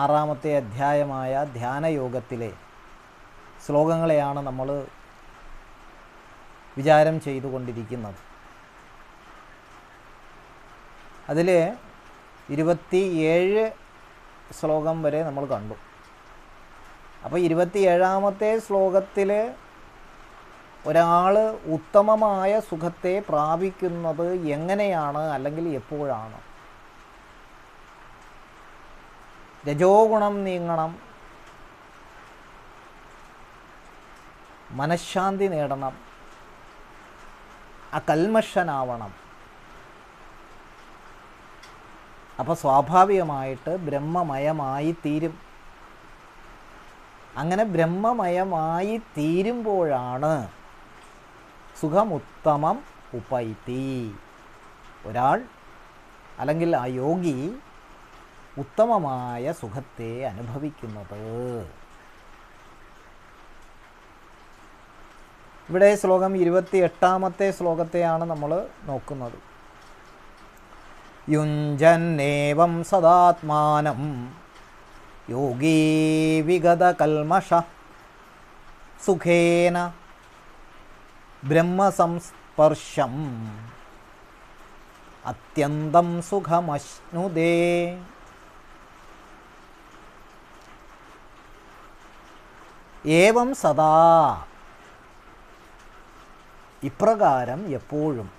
ആറാമത്തെ അധ്യായമായ ധ്യാനയോഗത്തിലെ ശ്ലോകങ്ങളെയാണ് നമ്മൾ വിചാരം ചെയ്തുകൊണ്ടിരിക്കുന്നത്. അതിൽ ഇരുപത്തി ഏഴ് ശ്ലോകം വരെ നമ്മൾ കണ്ടു. അപ്പോൾ ഇരുപത്തിയേഴാമത്തെ ശ്ലോകത്തിൽ ഒരാൾ ഉത്തമമായ സുഖത്തെ പ്രാപിക്കുന്നത് എങ്ങനെയാണ് അല്ലെങ്കിൽ എപ്പോഴാണ്? രജോ ഗുണം നീങ്ങണം. മനഃശാന്തി നേടണം. അകൽമഷനാവണം. അപ്പോൾ സ്വാഭാവികമായിട്ട് ബ്രഹ്മമയമായി തീരും. അങ്ങനെ ബ്രഹ്മമയമായി തീരുമ്പോഴാണ് സുഖമുത്തമം ഉപൈത്തി. ഒരാൾ അല്ലെങ്കിൽ ആ യോഗി ഉത്തമമായ സുഖത്തെ അനുഭവിക്കുന്നത്. ഇവിടെ ശ്ലോകം ഇരുപത്തി എട്ടാമത്തെ ശ്ലോകത്തെയാണ് നമ്മൾ നോക്കുന്നത്. യുഞ്ജന്നേവം സദാത്മാനം യോഗീ വിഗതകൽമഷ സുഖേന ബ്രഹ്മസംസ്പർശം അത്യന്തം സുഖമശ്നുതേ. ഏവം സദാ. ഇപ്രകാരം എപ്പോഴും.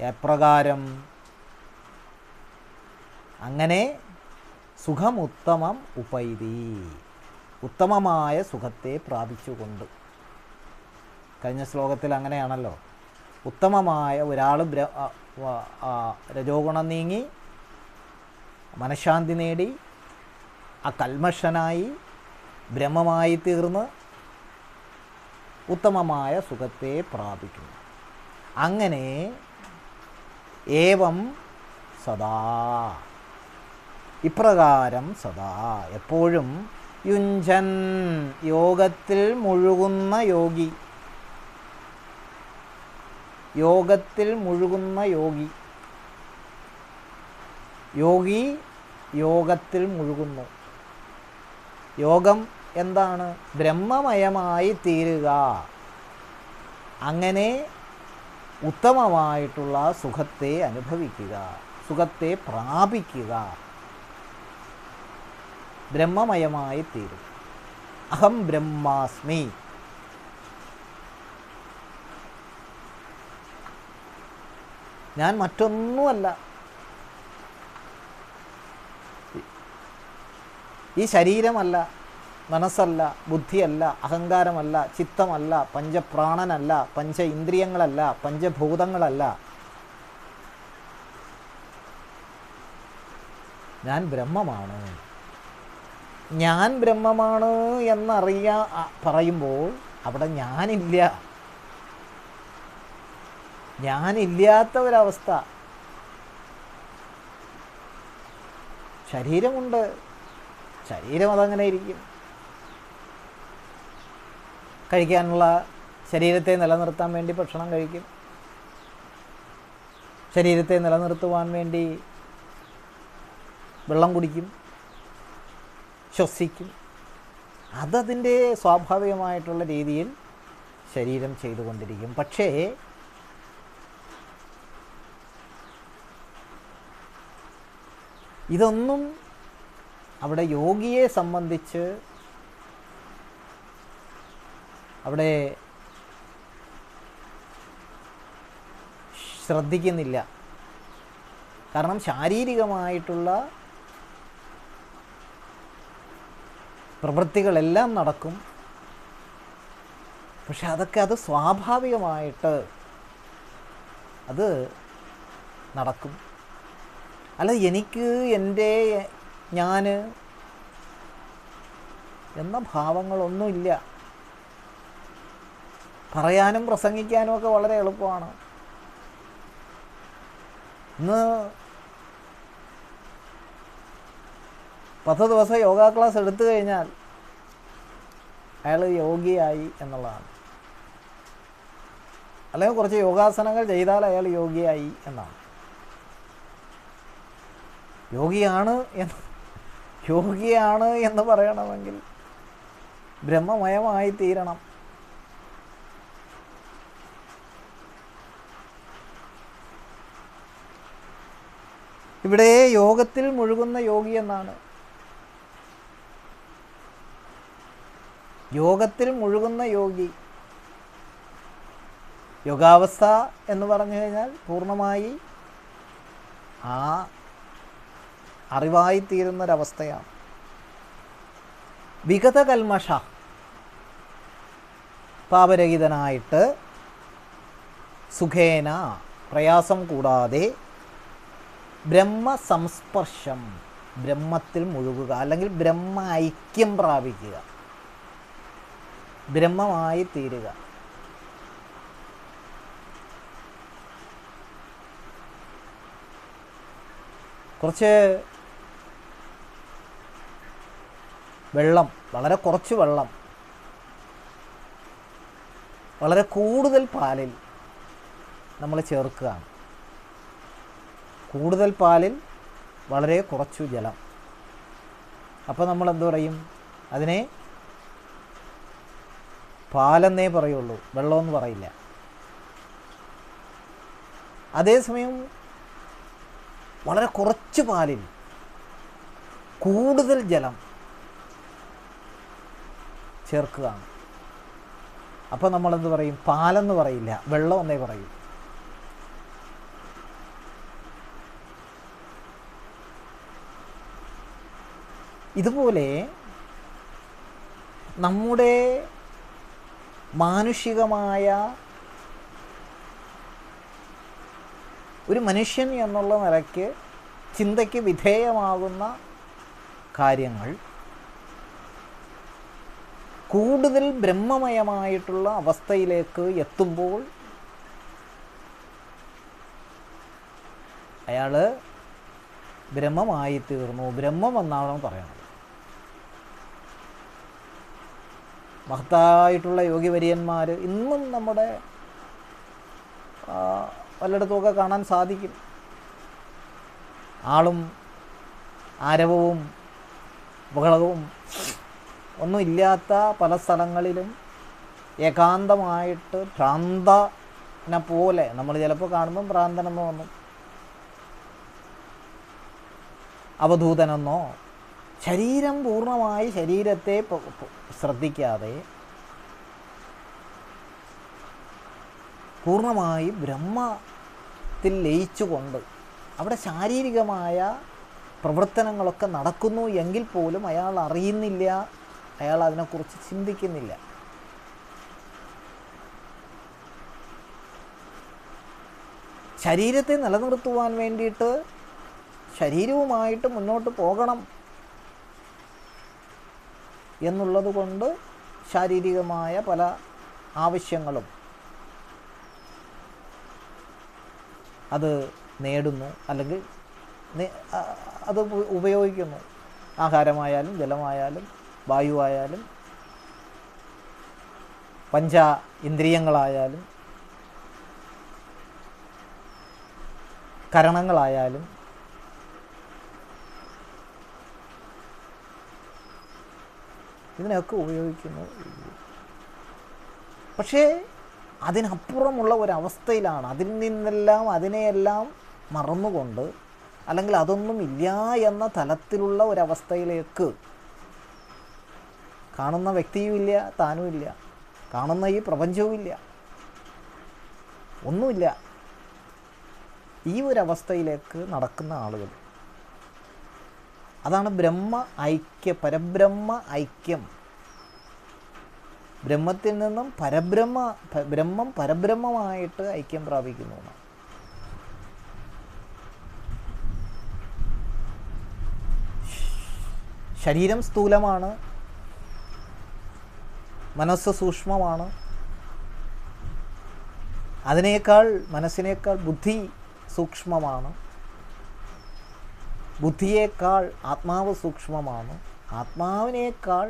എപ്രകാരം? അങ്ങനെ സുഖമുത്തമം ഉപൈതി. ഉത്തമമായ സുഖത്തെ പ്രാപിച്ചുകൊണ്ട്. കഴിഞ്ഞ ശ്ലോകത്തിൽ അങ്ങനെയാണല്ലോ. ഉത്തമമായ ഒരാൾ രജോഗുണം നീങ്ങി മനഃശാന്തി നേടി ആ കൽമഷനായി ബ്രഹ്മമായി തീർന്ന് ഉത്തമമായ സുഖത്തെ പ്രാപിക്കുന്നു. അങ്ങനെ ഏവം സദാ ഇപ്രകാരം സദാ എപ്പോഴും യുഞ്ചൻ യോഗത്തിൽ മുഴുകുന്ന യോഗി യോഗത്തിൽ മുഴുകുന്ന യോഗി യോഗി യോഗത്തിൽ മുഴുകുന്നു. യോഗം എന്താണ്? ബ്രഹ്മമയമായി തീരുക. അങ്ങനെ ഉത്തമമായിട്ടുള്ള സുഖത്തെ അനുഭവിക്കുക സുഖത്തെ പ്രാപിക്കുക. ബ്രഹ്മമയമായി തീരും അഹം ബ്രഹ്മാസ്മി. ഞാൻ മറ്റൊന്നുമല്ല. ഈ ശരീരമല്ല. മനസ്സല്ല ബുദ്ധിയല്ല അഹങ്കാരമല്ല ചിത്തമല്ല പഞ്ചപ്രാണനല്ല പഞ്ച ഇന്ദ്രിയങ്ങളല്ല പഞ്ചഭൂതങ്ങളല്ല. ഞാൻ ബ്രഹ്മമാണ്. ഞാൻ ബ്രഹ്മമാണ് എന്നറിയാ പറയുമ്പോൾ അവിടെ ഞാനില്ല. ഞാനില്ലാത്ത ഒരവസ്ഥ ശരീരമുണ്ട്. ശരീരം അതങ്ങനെ ഇരിക്കും. കഴിക്കാനുള്ള ശരീരത്തെ നിലനിർത്താൻ വേണ്ടി ഭക്ഷണം കഴിക്കും. ശരീരത്തെ നിലനിർത്തുവാൻ വേണ്ടി വെള്ളം കുടിക്കും ശ്വസിക്കും. അതതിന്റെ സ്വാഭാവികമായിട്ടുള്ള രീതിയിൽ ശരീരം ചെയ്തുകൊണ്ടിരിക്കും. പക്ഷേ ഇതൊന്നും അവിടെ യോഗിയെ സംബന്ധിച്ച് അവിടെ ശ്രദ്ധിക്കുന്നില്ല. കാരണം ശാരീരികമായിട്ടുള്ള പ്രവൃത്തികളെല്ലാം നടക്കും. പക്ഷെ അതൊക്കെ അത് സ്വാഭാവികമായിട്ട് അത് നടക്കും. അല്ല എനിക്ക് എന്റെ ഞാൻ എന്ന ഭാവങ്ങളൊന്നുമില്ല. പറയാനും പ്രസംഗിക്കാനും ഒക്കെ വളരെ എളുപ്പമാണ്. ഇന്ന് പത്ത് ദിവസം യോഗ ക്ലാസ് എടുത്തു കഴിഞ്ഞാൽ അയാൾ യോഗിയായി എന്നുള്ളതാണ്. അല്ലെങ്കിൽ കുറച്ച് യോഗാസനങ്ങൾ ചെയ്താൽ അയാൾ യോഗിയായി എന്നാണ്. യോഗിയാണ് എന്ന് യോഗിയാണ് എന്ന് പറയണമെങ്കിൽ ബ്രഹ്മമയമായി തീരണം ഇവിടെ യോഗത്തിൽ മുഴുകുന്ന യോഗി എന്നാണ്. യോഗത്തിൽ മുഴുകുന്ന യോഗി. യോഗാവസ്ഥ എന്ന് പറഞ്ഞു കഴിഞ്ഞാൽ പൂർണമായി ആ അറിവായിത്തീരുന്നൊരവസ്ഥയാണ്. വിഗത കൽമഷ പാപരഹിതനായിട്ട് സുഖേന പ്രയാസം കൂടാതെ ബ്രഹ്മസംസ്പർശം ബ്രഹ്മത്തിൽ മുഴുകുക അല്ലെങ്കിൽ ബ്രഹ്മ ഐക്യം പ്രാപിക്കുക. ബ്രഹ്മമായി തീരുക. കുറച്ച് വെള്ളം വളരെ കുറച്ച് വെള്ളം വളരെ കൂടുതൽ പാലിൽ നമ്മൾ ചേർക്കുകയാണ്. കൂടുതൽ പാലിൽ വളരെ കുറച്ചു ജലം. അപ്പോൾ നമ്മൾ എന്തു പറയും? അതിനെ പാലെന്നേ പറയുള്ളൂ. വെള്ളമെന്ന് പറയില്ല. അതേസമയം വളരെ കുറച്ച് പാലിൽ കൂടുതൽ ജലം ചേർക്കുകയാണ്. അപ്പോൾ നമ്മളെന്ത് പറയും? പാലെന്ന് പറയില്ല. വെള്ളം എന്നേ പറയും. ഇതുപോലെ നമ്മുടെ മാനുഷികമായ ഒരു മനുഷ്യൻ എന്നുള്ള നിലയ്ക്ക് ചിന്തയ്ക്ക് വിധേയമാകുന്ന കാര്യങ്ങൾ കൂടുതൽ ബ്രഹ്മമയമായിട്ടുള്ള അവസ്ഥയിലേക്ക് എത്തുമ്പോൾ അയാൾ ബ്രഹ്മമായി തീർന്നു ബ്രഹ്മം എന്നാണ് പറയുന്നത്. മഹത്തായിട്ടുള്ള യോഗിവര്യന്മാർ ഇന്നും നമ്മുടെ പലയിടത്തുമൊക്കെ കാണാൻ സാധിക്കും. ആളും ആരവവും ബഹളവും ഒന്നും ഇല്ലാത്ത പല സ്ഥലങ്ങളിലും ഏകാന്തമായിട്ട് ഭ്രാന്തനെ പോലെ നമ്മൾ ചിലപ്പോൾ കാണുമ്പം ഭ്രാന്തനെന്ന് തോന്നും അവധൂതനെന്നോ ശരീരം പൂർണമായി ശരീരത്തെ ശ്രദ്ധിക്കാതെ പൂർണമായി ബ്രഹ്മത്തിൽ ലയിച്ചുകൊണ്ട് അവിടെ ശാരീരികമായ പ്രവർത്തനങ്ങളൊക്കെ നടക്കുന്നു എങ്കിൽ പോലും അയാൾ അറിയുന്നില്ല അയാൾ അതിനെക്കുറിച്ച് ചിന്തിക്കുന്നില്ല. ശരീരത്തെ നിലനിർത്തുവാൻ വേണ്ടിയിട്ട് ശരീരവുമായിട്ട് മുന്നോട്ട് പോകണം. എന്നുള്ളത് കൊണ്ട് ശാരീരികമായ പല ആവശ്യങ്ങളും അത് നേടുന്നു അല്ലെങ്കിൽ അത് ഉപയോഗിക്കുന്നു. ആഹാരമായാലും ജലമായാലും വായുവായാലും പഞ്ച ഇന്ദ്രിയങ്ങളായാലും കരണങ്ങളായാലും ഇതിനൊക്കെ ഉപയോഗിക്കുന്നു. പക്ഷേ അതിനപ്പുറമുള്ള ഒരവസ്ഥയിലാണ്. അതിൽ നിന്നെല്ലാം അതിനെയെല്ലാം മറന്നുകൊണ്ട് അല്ലെങ്കിൽ അതൊന്നും ഇല്ല എന്ന തലത്തിലുള്ള ഒരവസ്ഥയിലേക്ക് കാണുന്ന വ്യക്തിയുമില്ല താനുമില്ല കാണുന്ന ഈ പ്രപഞ്ചവുമില്ല ഒന്നുമില്ല. ഈ ഒരവസ്ഥയിലേക്ക് നടക്കുന്ന ആളുകൾ അതാണ് ബ്രഹ്മ ഐക്യ പരബ്രഹ്മ ഐക്യം. ബ്രഹ്മത്തിൽ നിന്നും പരബ്രഹ്മ ബ്രഹ്മം പരബ്രഹ്മമായിട്ട് ഐക്യം പ്രാപിക്കുന്നു ശരീരം സ്ഥൂലമാണ്. മനസ്സ് സൂക്ഷ്മമാണ്. അതിനേക്കാൾ മനസ്സിനേക്കാൾ ബുദ്ധി സൂക്ഷ്മമാണ്. ബുദ്ധിയേക്കാൾ ആത്മാവ് സൂക്ഷ്മമാണ് ആത്മാവിനേക്കാൾ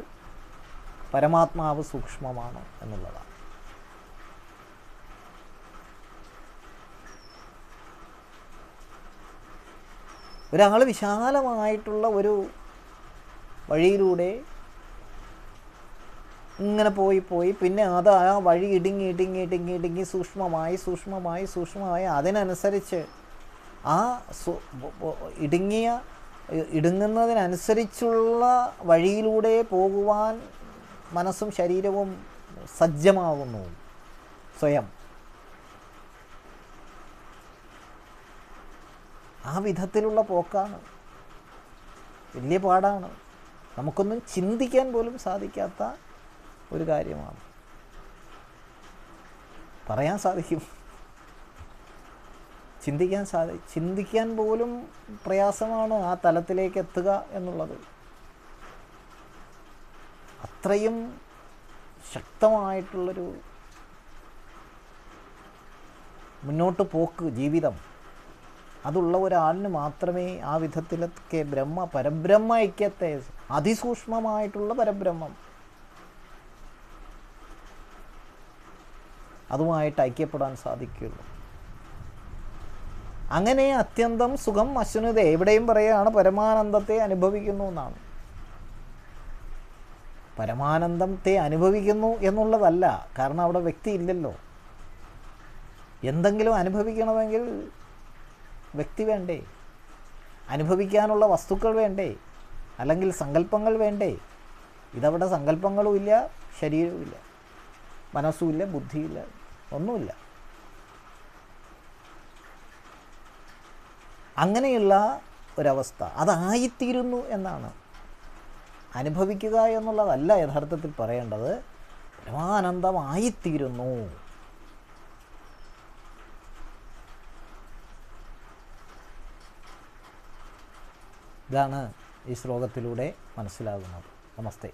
പരമാത്മാവ് സൂക്ഷ്മമാണ് എന്നുള്ളതാണ്. ഒരാൾ വിശാലമായിട്ടുള്ള ഒരു വഴിയിലൂടെ ഇങ്ങനെ പോയി പോയി പിന്നെ അത് ആ വഴി ഇടുങ്ങി ഇടുങ്ങി ഇടുങ്ങി ഇടുങ്ങി സൂക്ഷ്മമായി സൂക്ഷ്മമായി സൂക്ഷ്മമായി അതിനനുസരിച്ച് ആ ഇടുങ്ങിയ ഇടുങ്ങുന്നതിനനുസരിച്ചുള്ള വഴിയിലൂടെ പോകുവാൻ മനസ്സും ശരീരവും സജ്ജമാകുന്നു സ്വയം. ആ വിധത്തിലുള്ള പോക്കാണ്. വലിയ പാടാണ്. നമുക്കൊന്നും ചിന്തിക്കാൻ പോലും സാധിക്കാത്ത ഒരു കാര്യമാണ്. പറയാൻ സാധിക്കും. ചിന്തിക്കാൻ സാധി ചിന്തിക്കാൻ പോലും പ്രയാസമാണ് ആ തലത്തിലേക്ക് എത്തുക എന്നുള്ളത്. അത്രയും ശക്തമായിട്ടുള്ളൊരു മുന്നോട്ട് പോക്ക് ജീവിതം. അതുള്ള ഒരാളിന് മാത്രമേ ആ വിധത്തിലൊക്കെ ബ്രഹ്മ പരബ്രഹ്മ ഐക്യത്തെ അതിസൂക്ഷ്മമായിട്ടുള്ള പരബ്രഹ്മം. അതുമായിട്ട് ഐക്യപ്പെടാൻ സാധിക്കുകയുള്ളൂ. അങ്ങനെ അത്യന്തം സുഖം അശ്വനത എവിടെയും പറയുകയാണ് പരമാനന്ദത്തെ അനുഭവിക്കുന്നു എന്നാണ്. പരമാനന്ദത്തെ അനുഭവിക്കുന്നു എന്നുള്ളതല്ല കാരണം അവിടെ വ്യക്തി ഇല്ലല്ലോ. എന്തെങ്കിലും അനുഭവിക്കണമെങ്കിൽ വ്യക്തി വേണ്ടേ? അനുഭവിക്കാനുള്ള വസ്തുക്കൾ വേണ്ടേ? അല്ലെങ്കിൽ സങ്കല്പങ്ങൾ വേണ്ടേ? ഇതവിടെ സങ്കല്പങ്ങളുമില്ല ശരീരവുമില്ല മനസ്സുമില്ല ബുദ്ധിയില്ല ഒന്നുമില്ല. അങ്ങനെയുള്ള ഒരവസ്ഥ അതായിത്തീരുന്നു എന്നാണ്. അനുഭവിക്കുക എന്നുള്ളതല്ല യഥാർത്ഥത്തിൽ പറയേണ്ടത്. പരമാനന്ദമായിത്തീരുന്നു. ഇതാണ് ഈ ശ്ലോകത്തിലൂടെ മനസ്സിലാകുന്നത്. നമസ്തേ.